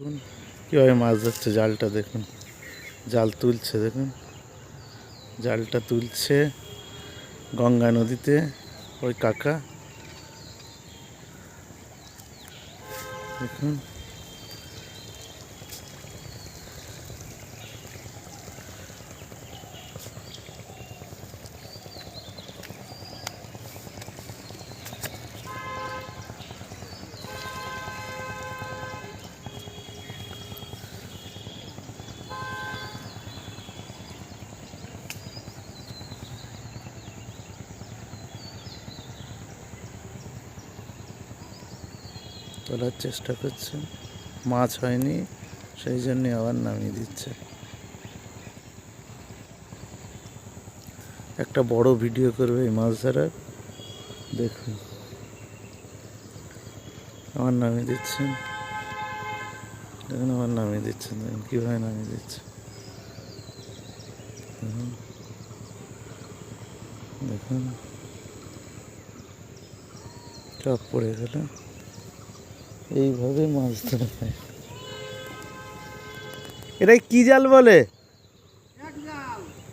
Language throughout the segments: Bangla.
দেখুন, কীভাবে মাছ ধরছে জালটা দেখুন। জাল তুলছে, দেখুন। জালটা তুলছে গঙ্গা নদীতে ওই কাকা। দেখুন। তোলার চেষ্টা করছে। মাছ হয়নি, সেই জন্যে আবার নামিয়ে দিচ্ছে। একটা বড় ভিডিও করবে এই মাছ ধরার দেখুন। আমার নামিয়ে দিচ্ছেন। দেখুন আমার নামিয়ে দিচ্ছেন। দেখুন, কীভাবে নামিয়ে দিচ্ছে। দেখুন। দেখুন। পড়ে গেল। এইভাবে মাছ ধরা হয়। এটা কি জাল বলে?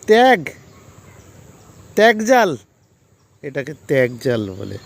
ত্যাগ। ত্যাগ জাল। এটাকে ত্যাগ জাল বলে।